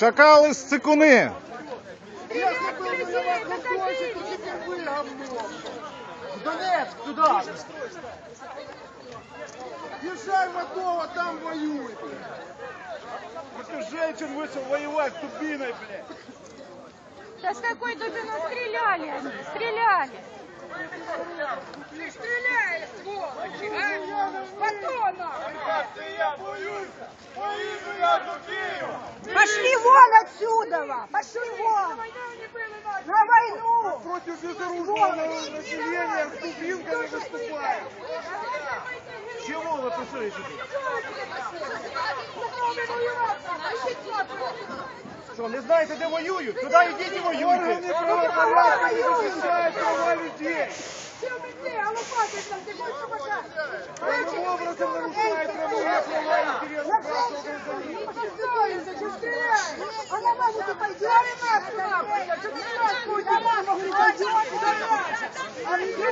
Шакали з цикуни. Если бы у меня вас контрольщик, то теперь вы говно. В Донецк, туда. Езжай в там воюй. Ты женщин вышел воевать дубиной, блядь. Да с какой дубиной стреляли они? Стреляли. Стреляли, сволочи, а? Патронов. Пошли вон отсюда! Пошли вон! На войну! Против безоружного населения с дубинками выступает. Чего вы пришли сюда? Що, не знаєте, де воюють? Туди йдіть і воюйте. Органи правопорядку не захищають права людей. Таким образом нарушает прямые права и А маму ты пойдешь? На маму ты пойдешь? А мне